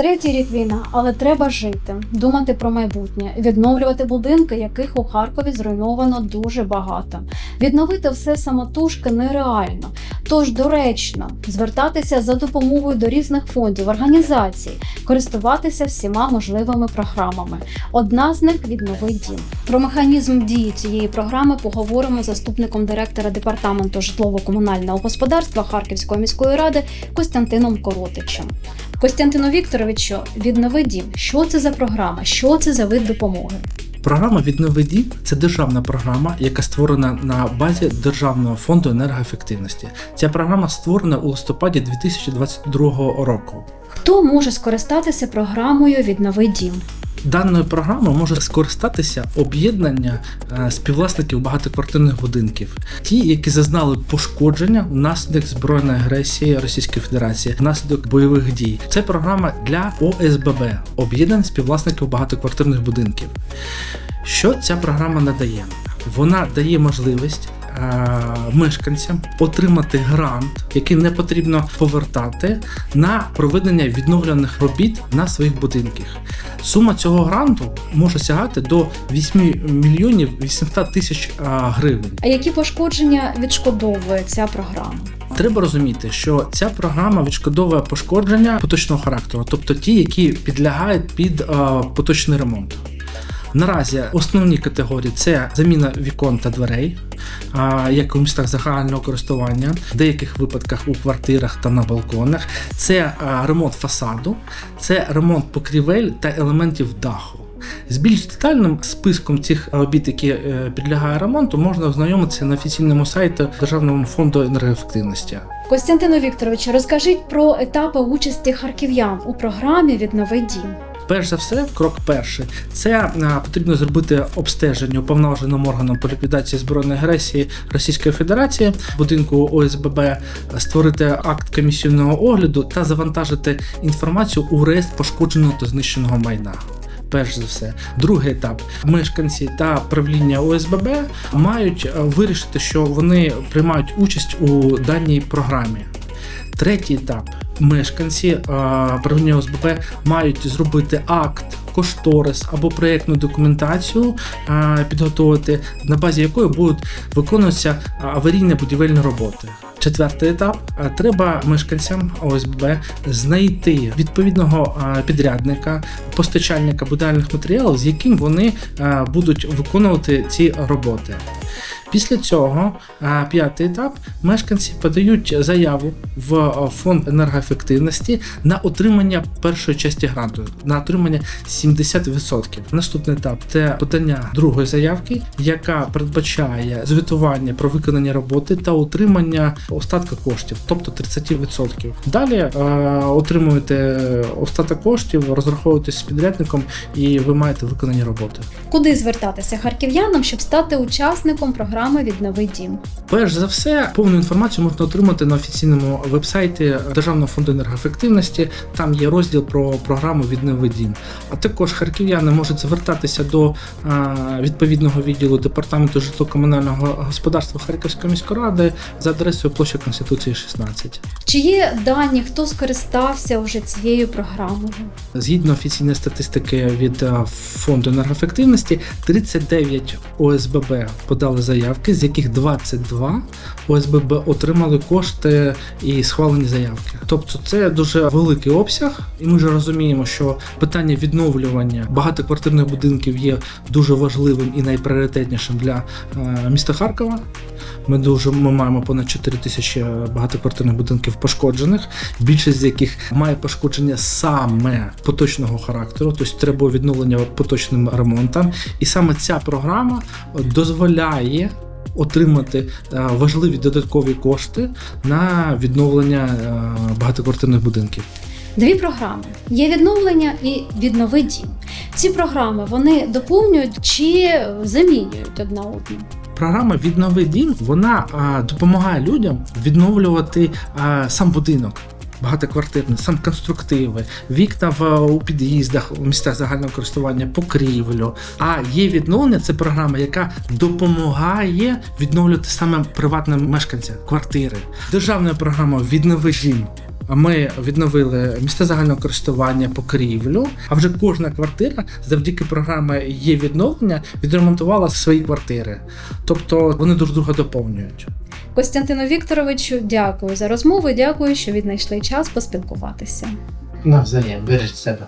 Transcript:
Третій рік війна, але треба жити, думати про майбутнє, відновлювати будинки, яких у Харкові зруйновано дуже багато. Відновити все самотужки нереально. Тож доречно звертатися за допомогою до різних фондів, організацій, користуватися всіма можливими програмами. Одна з них віднови дім. Про механізм дії цієї програми поговоримо з заступником директора департаменту житлово-комунального господарства Харківської міської ради Костянтином Коротичем. Костянтину Вікторовичу, віднови дім. Що це за програма? Що це за вид допомоги? Програма «Віднови дім» – це державна програма, яка створена на базі Державного фонду енергоефективності. Ця програма створена у листопаді 2022 року. Хто може скористатися програмою Віднови дім? Даною програмою може скористатися об'єднання е, співвласників багатоквартирних будинків, ті, які зазнали пошкодження внаслідок збройної агресії Російської Федерації, внаслідок бойових дій. Це програма для ОСББ об'єднань співвласників багатоквартирних будинків. Що ця програма надає? Вона дає можливість е, мешканцям отримати грант, який не потрібно повертати на проведення відновлених робіт на своїх будинках. Сума цього гранту може сягати до 8 мільйонів 800 тисяч е, гривень. А які пошкодження відшкодовує ця програма? Треба розуміти, що ця програма відшкодовує пошкодження поточного характеру, тобто ті, які підлягають під е, поточний ремонт. Наразі основні категорії це заміна вікон та дверей, як у містах загального користування, в деяких випадках у квартирах та на балконах. Це ремонт фасаду, це ремонт покрівель та елементів даху. З більш детальним списком цих робіт, які е, підлягають ремонту, можна ознайомитися на офіційному сайті Державного фонду енергоефективності. Костянтину Вікторовичу, розкажіть про етапи участі харків'ян у програмі Віднови дім. Перш за все, крок перший це потрібно зробити обстеження уповноваженим органом по ліквідації збройної агресії Російської Федерації будинку ОСББ, створити акт комісійного огляду та завантажити інформацію у реєстр пошкодженого та знищеного майна. Перш за все, другий етап мешканці та правління ОСББ мають вирішити, що вони приймають участь у даній програмі. Третій етап. Мешканці е, правління ОСББ мають зробити акт, кошторис або проєктну документацію е, підготувати, на базі якої будуть виконуватися аварійні будівельні роботи. Четвертий етап Е, треба мешканцям ОСББ знайти відповідного е, підрядника, постачальника будівельних матеріалів, з яким вони е, будуть виконувати ці роботи. Після цього п'ятий етап мешканці подають заяву в фонд енергоефективності на отримання першої частини гранту, на отримання 70%. Наступний етап це подання другої заявки, яка передбачає звітування про виконання роботи та отримання остатка коштів, тобто 30%. Далі е, отримуєте остаток коштів, розраховуєтесь з підрядником, і ви маєте виконані роботи. Куди звертатися харків'янам, щоб стати учасником програми Віднови дім? Перш за все, повну інформацію можна отримати на офіційному вебсайті Державного фонду енергоефективності. Там є розділ про програму «Віднови дім». А також харків'яни можуть звертатися до відповідного відділу департаменту житлово-комунального господарства Харківської міської ради за адресою площа Конституції 16. Чи є дані, хто скористався вже цією програмою? Згідно офіційної статистики від е, фонду енергоефективності, 39 ОСББ подали заявки, з яких 22 ОСББ отримали кошти і схвалені заявки. Тобто це дуже великий обсяг, і ми вже розуміємо, що питання відновлювання багатоквартирних будинків є дуже важливим і найпріоритетнішим для е, міста Харкова. Ми дуже ми маємо понад 4 тисячі багатоквартирних будинків пошкоджених, більшість з яких має пошкодження саме поточного характеру, тобто треба відновлення поточним ремонтом. І саме ця програма дозволяє отримати е, важливі додаткові кошти на відновлення е, багатоквартирних будинків. Дві програми: є відновлення і віднови дім. Ці програми вони доповнюють чи замінюють одна одну. Програма Віднови дім вона допомагає людям відновлювати сам будинок. Багатоквартирний, сам конструктиви, вікна в у під'їздах у місцях загального користування, покрівлю. А є відновлення це програма, яка допомагає відновлювати саме приватним мешканцям квартири. Державна програма Віднови дім Ми відновили місце загального користування покрівлю. А вже кожна квартира завдяки програмі є відновлення відремонтувала свої квартири. Тобто вони друг друга доповнюють. Костянтину Вікторовичу, дякую за розмову. Дякую, що віднайшли час поспілкуватися. Навзаєм, бережіть себе.